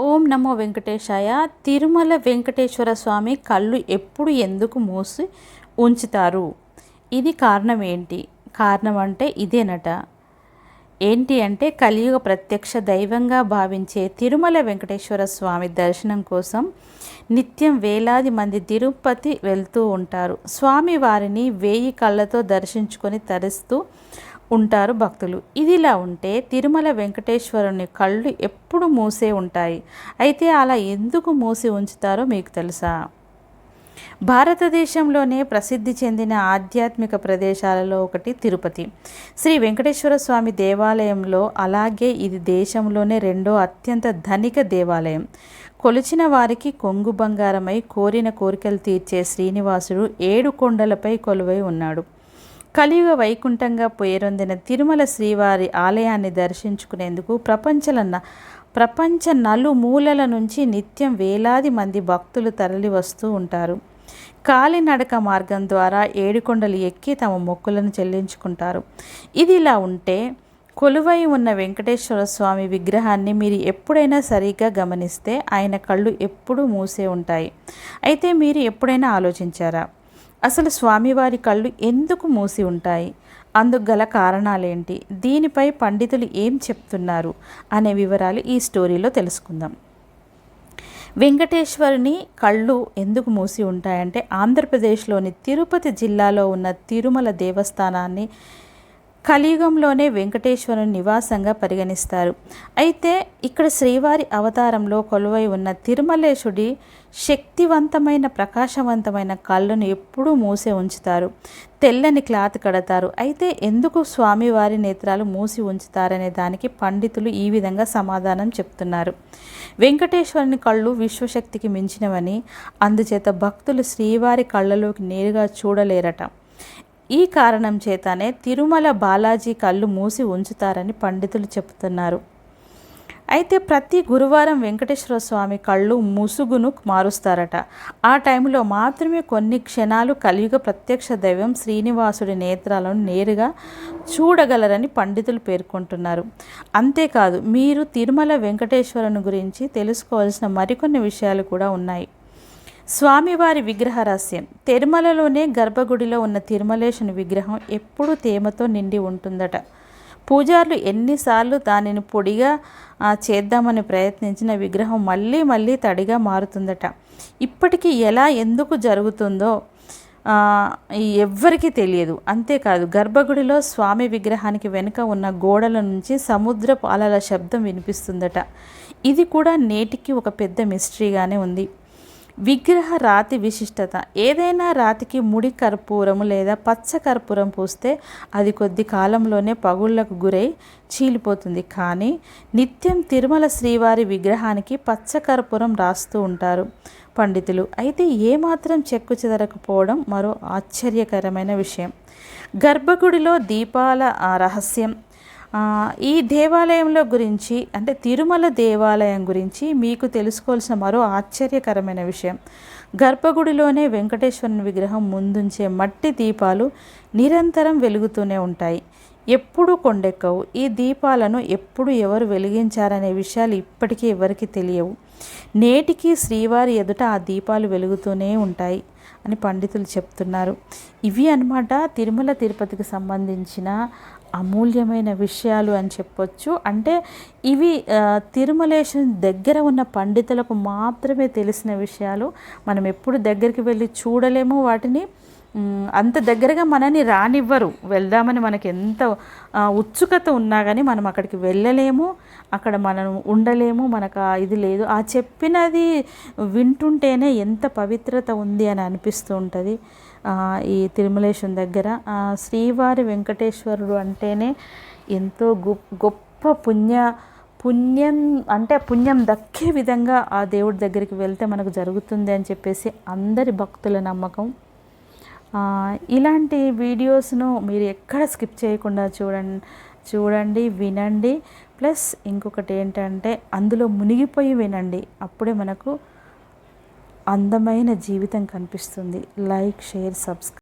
ఓం నమో వెంకటేశాయ. తిరుమల వెంకటేశ్వర స్వామి కళ్ళు ఎప్పుడు ఎందుకు మూసి ఉంచుతారు? ఇది కారణం ఏంటి? కారణం అంటే ఇదేనట. ఏంటి అంటే కలియుగ ప్రత్యక్ష దైవంగా భావించే తిరుమల వెంకటేశ్వర స్వామి దర్శనం కోసం నిత్యం వేలాది మంది తిరుపతి వెళ్తూ ఉంటారు. స్వామి వారిని వేయి కళ్ళతో దర్శించుకొని తరిస్తూ ఉంటారు భక్తులు. ఇదిలా ఉంటే తిరుమల వెంకటేశ్వరుని కళ్ళు ఎప్పుడు మూసే ఉంటాయి. అయితే అలా ఎందుకు మూసి ఉంచుతారో మీకు తెలుసా? భారతదేశంలోనే ప్రసిద్ధి చెందిన ఆధ్యాత్మిక ప్రదేశాలలో ఒకటి తిరుపతి. శ్రీ వెంకటేశ్వర స్వామి దేవాలయంలో అలాగే ఇది దేశంలోనే రెండో అత్యంత ధనిక దేవాలయం. కొలిచిన వారికి కొంగు బంగారమై కోరిన కోరికలు తీర్చే శ్రీనివాసుడు ఏడు కొండలపై కొలువై ఉన్నాడు. కలియుగ వైకుంఠంగా పేరొందిన తిరుమల శ్రీవారి ఆలయాన్ని దర్శించుకునేందుకు ప్రపంచలన్న ప్రపంచ నలుమూలల నుంచి నిత్యం వేలాది మంది భక్తులు తరలి వస్తూ ఉంటారు. కాలినడక మార్గం ద్వారా ఏడుకొండలు ఎక్కి తమ మొక్కులను చెల్లించుకుంటారు. ఇది ఇలా ఉంటే కొలువై ఉన్న వెంకటేశ్వర స్వామి విగ్రహాన్ని మీరు ఎప్పుడైనా సరిగ్గా గమనిస్తే ఆయన కళ్ళు ఎప్పుడూ మూసే ఉంటాయి. అయితే మీరు ఎప్పుడైనా ఆలోచించారా? అసలు స్వామివారి కళ్ళు ఎందుకు మూసి ఉంటాయి? అందుకు గల కారణాలేంటి? దీనిపై పండితులు ఏం చెప్తున్నారు? అనే వివరాలు ఈ స్టోరీలో తెలుసుకుందాం. వెంకటేశ్వరుని కళ్ళు ఎందుకు మూసి ఉంటాయంటే ఆంధ్రప్రదేశ్లోని తిరుపతి జిల్లాలో ఉన్న తిరుమల దేవస్థానాన్ని కలియుగంలోనే వెంకటేశ్వరుని నివాసంగా పరిగణిస్తారు. అయితే ఇక్కడ శ్రీవారి అవతారంలో కొలువై ఉన్న తిరుమలేశుడి శక్తివంతమైన ప్రకాశవంతమైన కళ్ళను ఎప్పుడూ మూసే ఉంచుతారు. తెల్లని క్లాత్ కడతారు. అయితే ఎందుకు స్వామివారి నేత్రాలు మూసి ఉంచుతారనే దానికి పండితులు ఈ విధంగా సమాధానం చెప్తున్నారు. వెంకటేశ్వరుని కళ్ళు విశ్వశక్తికి మించినవని అందుచేత భక్తులు శ్రీవారి కళ్ళలోకి నేరుగా చూడలేరట. ఈ కారణం చేతనే తిరుమల బాలాజీ కళ్ళు మూసి ఉంచుతారని పండితులు చెబుతున్నారు. అయితే ప్రతి గురువారం వెంకటేశ్వర స్వామి కళ్ళు ముసుగును మారుస్తారట. ఆ టైంలో మాత్రమే కొన్ని క్షణాలు కలియుగ ప్రత్యక్ష దైవం శ్రీనివాసుడి నేత్రాలను నేరుగా చూడగలరని పండితులు పేర్కొంటున్నారు. అంతేకాదు మీరు తిరుమల వెంకటేశ్వరుని గురించి తెలుసుకోవాల్సిన మరికొన్ని విషయాలు కూడా ఉన్నాయి. స్వామివారి విగ్రహ రహస్యం. తిరుమలలోనే గర్భగుడిలో ఉన్న తిరుమలేశుని విగ్రహం ఎప్పుడూ తేమతో నిండి ఉంటుందట. పూజారులు ఎన్నిసార్లు దానిని పొడిగా చేద్దామని ప్రయత్నించిన విగ్రహం మళ్ళీ మళ్ళీ తడిగా మారుతుందట. ఇప్పటికీ ఎలా ఎందుకు జరుగుతుందో ఎవ్వరికీ తెలియదు. అంతేకాదు గర్భగుడిలో స్వామి విగ్రహానికి వెనుక ఉన్న గోడల నుంచి సముద్ర పాలల శబ్దం వినిపిస్తుందట. ఇది కూడా నేటికి ఒక పెద్ద మిస్టరీగానే ఉంది. విగ్రహ రాతి విశిష్టత. ఏదైనా రాతికి ముడి కర్పూరము లేదా పచ్చ కర్పూరం పూస్తే అది కొద్ది కాలంలోనే పగుళ్ళకు గురై చీలిపోతుంది. కానీ నిత్యం తిరుమల శ్రీవారి విగ్రహానికి పచ్చ కర్పూరం రాస్తూ ఉంటారు పండితులు. అయితే ఏమాత్రం చెక్కు చెదరకపోవడం మరో ఆశ్చర్యకరమైన విషయం. గర్భగుడిలో దీపాల రహస్యం ఈ దేవాలయంలో గురించి అంటే తిరుమల దేవాలయం గురించి మీకు తెలుసుకోవాల్సిన మరో ఆశ్చర్యకరమైన విషయం. గర్భగుడిలోనే వెంకటేశ్వరుని విగ్రహం ముందుంచే మట్టి దీపాలు నిరంతరం వెలుగుతూనే ఉంటాయి. ఎప్పుడూ కొండెక్కవు. ఈ దీపాలను ఎప్పుడు ఎవరు వెలిగించారనే విషయాలు ఇప్పటికీ ఎవరికి తెలియవు. నేటికి శ్రీవారి ఎదుట ఆ దీపాలు వెలుగుతూనే ఉంటాయి అని పండితులు చెప్తున్నారు. ఇవి అనమాట తిరుమల తిరుపతికి సంబంధించిన అమూల్యమైన విషయాలు అని చెప్పొచ్చు. అంటే ఇవి తిరుమలేశం దగ్గర ఉన్న పండితులకు మాత్రమే తెలిసిన విషయాలు. మనం ఎప్పుడు దగ్గరికి వెళ్ళి చూడలేము వాటిని. అంత దగ్గరగా మనని రానివ్వరు. వెళ్దామని మనకి ఎంత ఉత్సుకత ఉన్నా కానీ మనం అక్కడికి వెళ్ళలేము. అక్కడ మనం ఉండలేము. మనకు ఇది లేదు. ఆ చెప్పినది వింటుంటేనే ఎంత పవిత్రత ఉంది అని అనిపిస్తూ ఉంటుంది. ఈ తిరుమలేశం దగ్గర. శ్రీవారి వెంకటేశ్వరుడు అంటేనే ఎంతో గొప్ప పుణ్య పుణ్యం అంటే పుణ్యం దక్కే విధంగా ఆ దేవుడి దగ్గరికి వెళ్తే మనకు జరుగుతుంది అని చెప్పేసి అందరి భక్తుల నమ్మకం. ఇలాంటి వీడియోస్ను మీరు ఎక్కడ స్కిప్ చేయకుండా చూడండి చూడండి వినండి. ప్లస్ ఇంకొకటి ఏంటంటే అందులో మునిగిపోయి వినండి. అప్పుడే మనకు అందమైన జీవితం కనిపిస్తుంది. Like share subscribe.